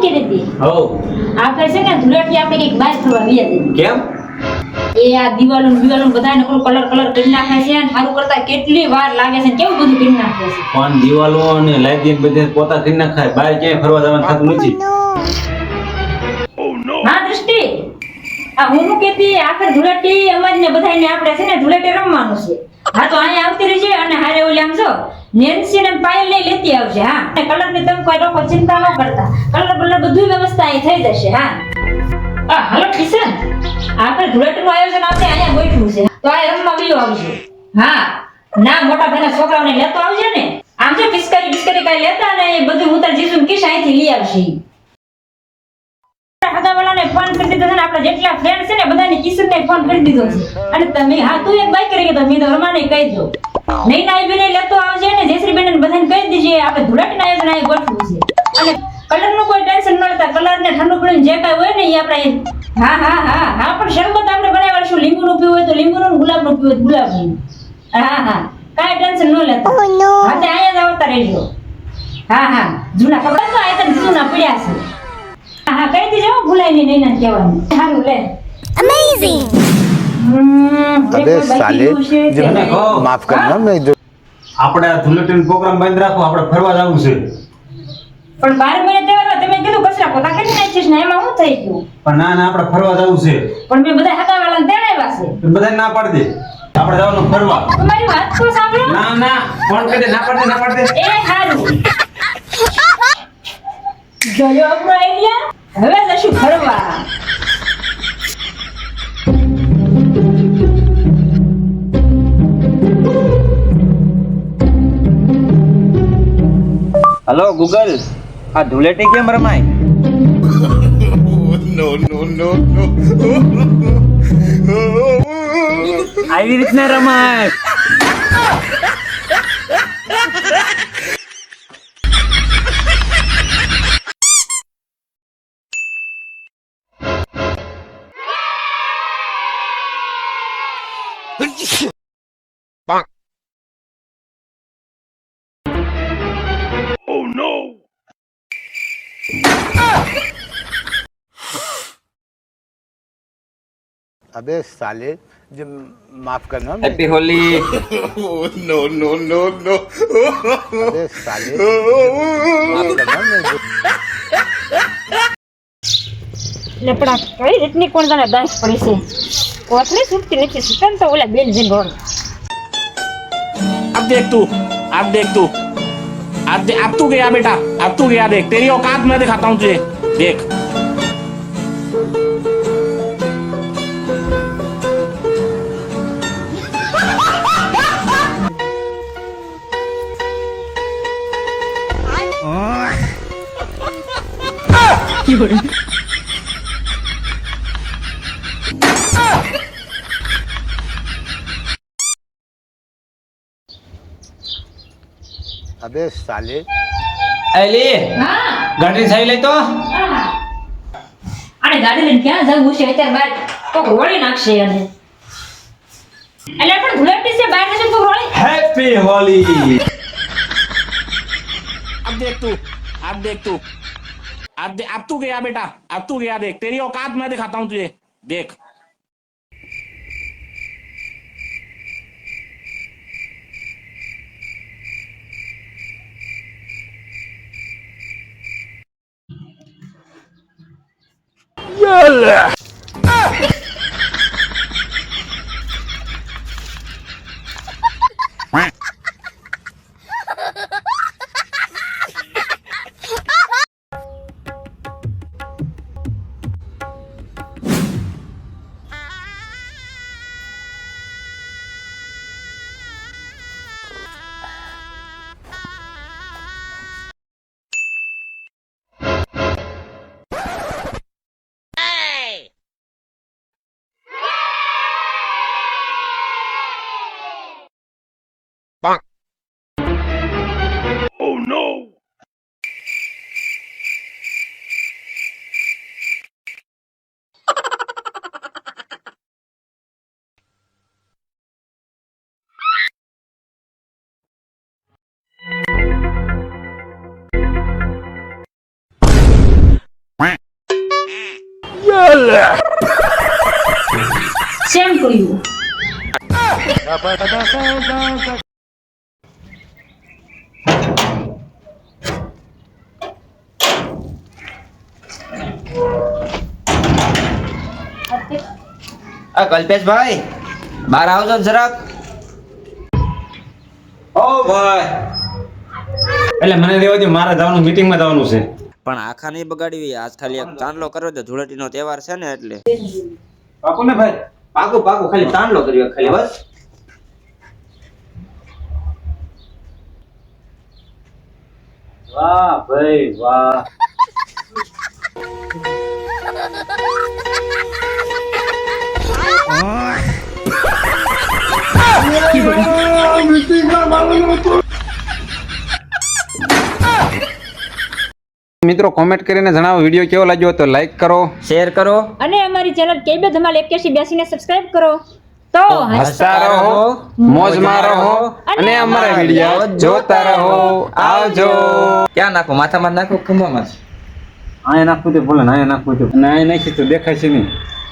હું કીધી હતી? હવ. આપણે છે ને ધૂળેટી આપણે એક બાર થવા ગયા હતી કેમ? એ આ દિવાલો દિવાલો બધાને કોઈ કલર કલર કરી નાખે છે અને સારું કરતા કેટલી વાર લાગે છે કેવું બધું કરી નાખે છે. પણ દિવાલો અને લાઈટ બધે પોતા કરી નાખાય બહાર ક્યાંય ફરવા જવાનું થતું નથી. હા દૃષ્ટિ. આ હું શું કેતી? આખર ધૂળેટી અમારી ને બધાને આપણે છે ને ધૂળેટી રમવાનું છે. હા તો અહીંયા આવતી રહેજે અને હારે ઓલી આમ જો નેન્સી ને પાયલ લઈ લેતી આવજે હા. અને કલરની તમે કોઈ લોકો ચિંતા ન કરતા. કલર બલર બધું વ્યવસ્થા અહીં થઈ જશે હા. આ હાલો કિશન. આપણે ધૂળેટી નું આયોજન આપણે અહીંયા ગોઠવું છે તો આ રમવા બીજો આવજો. હા. ના મોટા ભાઈના છોકરાઓને લેતો આવજે ને. આમ જો પિસ્કારી બિસ્કારી કઈ લેતા ને એ બધું હું તાર જીસુ કિશ અહીંથી લઈ આવશે. ઈ. ફોન કરી દીધો છે ને આપણા જેટલા ફ્રેન્ડ છે ને બધાને કિશનને ફોન કરી દીધો છે. અને તમે હા તું એક બાઈક કરી તો તમે તો રમાને કહી દો. નહીં ના બેને લેતો આવજે ને જયશ્રી બેન બધાને કહી દીજે આપણે ધૂળાટીના આયોજન અહીં ગોઠવું છે. અને કલરનું કોઈ ટેન્શન ન લેતા કલર ને ઠંડુ પીણું જે કાંઈ હોય ને એ આપણે હા હા હા હા પણ શરબત આપણે બનાવશું. લીંબુનું પીવું હોય તો લીંબુનું ગુલાબનું પીવું હોય ગુલાબનું. હા હા કાંઈ ટેન્શન ન લેતા. હા તે અહીંયા જ આવતા રહેજો. હા હા. જૂના કપડા તો આ તને જૂના પડ્યા છે. હા હા કહી દેજો હો, ભૂલાય નહીં નૈના કહેવાનું. સારું લે. અમેઝિંગ હમ, સાથે સાલે માફ કરજો મેં જો આપણે આ ધુલેટીન પ્રોગ્રામ બંધ રાખો આપણે ફરવા જવું છે. પણ 12 મહિના તહેવાર તમે કીધું કચરા પોતા કરી નાખીશ ને એમાં શું થઈ ગયું? પણ ના ના આપણે ફરવા જવું છે. પણ મેં બધા હતા વાળા તેડાવ્યા છે. બધા ના પાડી દે. આપણે જવાનું ફરવા. તમારી વાત તો સાંભળો. ના ના ફોન કરી ના પાડી ના પાડી એ સારું જોયો આપણો આઈડિયા હવે જશું ફરવા. હલો ગૂગલ આ ધૂળેટી કેમ રમાય આવી રીતના રમાય अबे साले जब माफ करना मैं હેપી હોલી अबे साले माफ करना मैं जो લેપડા કઈ રીતની કોણ તને દાસ પડી છે કોથળી છૂટતી નથી સુતન તો ઓલા બેન જઈને રોડ अब देख तू अब देख तू अब दे, अब तू गया बेटा अब तू गया देख तेरी औकात मैं दिखाता हूँ तुझे देख અબે સાલે એલી હા ગાડી થઈ લે તો અરે ગાડી લઈને ક્યાં જવું છે અત્યારે બહાર કોક રોળી નાખશે અને એટલે પણ ધુલેટી છે બહાર જશે કોક રોળી હેપી હોલી અબ તું આપ દેખ તું अब अब तू गया बेटा, अब तू गया देख, तेरी औकात मैं दिखाता हूँ तुझे, देख Yeah. ટુ યુ આ કલ્પેશભાઈ બહાર આવજો ને જરાક? ઓ ભાઈ. એટલે મને રહેવા દે મારે જવાનું મીટિંગમાં જવાનું છે. પણ આખા નહીં બગાડવી. આજ ખાલી એક ચાંદલો કર્યો તો ધૂળેટીનો તહેવાર છે ને એટલે. પાકો ને ભાઈ? પાકો પાકો ખાલી ચાંદલો કર્યો ખાલી બસ. વાહ ભાઈ વાહ. મિત્રો કોમેન્ટ કરીને જણાવો વીડિયો કેવો લાગ્યો તો લાઈક કરો. શેર કરો. અને અમારી ચેનલ કેબે ધમાલ એક્યાસી બેસીને સબસ્ક્રાઇબ કરો. તો હસતા રહો મોજમાં રહો અને અમારા વીડિયો જોતા રહો. આવજો. ક્યાં નાખો? માથામાં નાખો ખંભામાં અહીંયા નાખવું તે બોલે અહીંયા નાખવું તે અને અહીંયા નાખી તો દેખાય છે નહીં.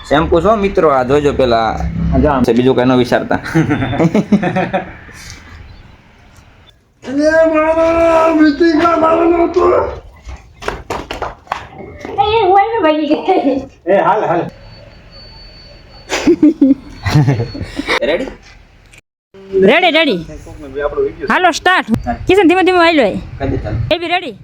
શેમ્પુ છો મિત્રો? આ જોજો પેલા. આ છે બીજું કઈ ન વિચારતા. એ હું આવી ભાગી ગઈ એ હાલ હાલ. રેડી રેડી રેડી હાલો સ્ટાર્ટ કિશન ધીમે ધીમે આવી લો કદી ચાલો. એ બી રેડી